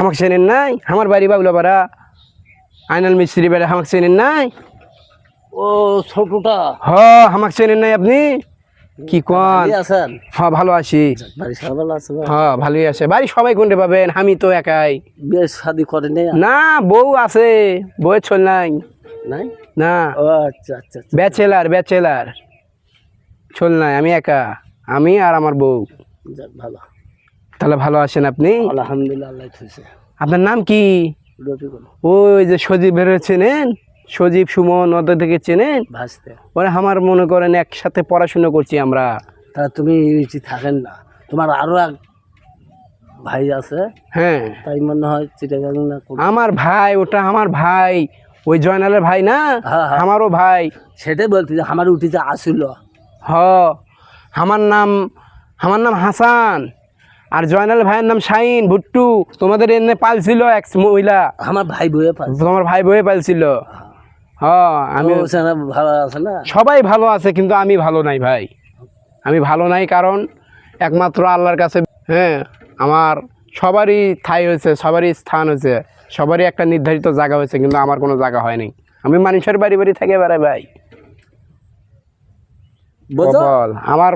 আমাকে চেনেন নাই? আমার বাড়ি বাবুলাপাড়া। আইনাল মিস্ত্রি বেড়া আমাকে চেনেন নাই? ও ছোটটা। হ আমাকে চেনেন নাই আপনি? কি কন? আছেন? হ ভালো আছি। বাড়ি সবাই ভালো আছে হ ভালোই আছে। বাড়ি সবাই কোনটা পাবেন? আমি তো একাই। বিয়ে শাদি করে না বউ আছে। বউয়ের ছোল নাই। নাই? না। আচ্ছা আচ্ছা আচ্ছা। Bachelor bachelor. ছোল নাই আমি একা। আমি আর আমার বউ। ভালো। তাহলে ভালো আছেন আপনি? আলহামদুলিল্লাহ আপনার নাম কি? ওই যে সজীব চেনেন? সজীব সুমন ওদের থেকে চেনেন? ভাসতে। ওরা আমার মনে করেন একসাথে পড়াশোনা করছি আমরা। তা তুমি থাকেন না। তোমার আরও এক ভাই আছে। হ্যাঁ। তাই মনে হয় চিটাগাং না আমার ভাই ওটা আমার ভাই। ওই জয়নালের ভাই না? হ্যাঁ, হ্যাঁ। আমারও ভাই। সেটাই বলতে যে আমার উঠিতে আসিল। হ। আমার নাম আমার নাম হাসান। আর জয়নাল ভাইয়ের নাম শাইন ভুট্টু। তোমাদের এনে পালছিল এক মহিলা। আমার ভাই বইয়ে পাস তোমার ভাই বয়ে পালছিল? হ আমি ভালো আছে না? সবাই ভালো আছে কিন্তু আমি ভালো নাই ভাই। আমি ভালো নাই কারণ একমাত্র আল্লাহর কাছে হ্যাঁ আমার সবারই ঠাই হয়েছে সবারই স্থান হয়েছে সবারই একটা নির্ধারিত জায়গা হয়েছে কিন্তু আমার কোনো জায়গা হয়নি আমি মানুষের বাড়ি বাড়ি থেকে বেড়াই ভাই। কপাল আমার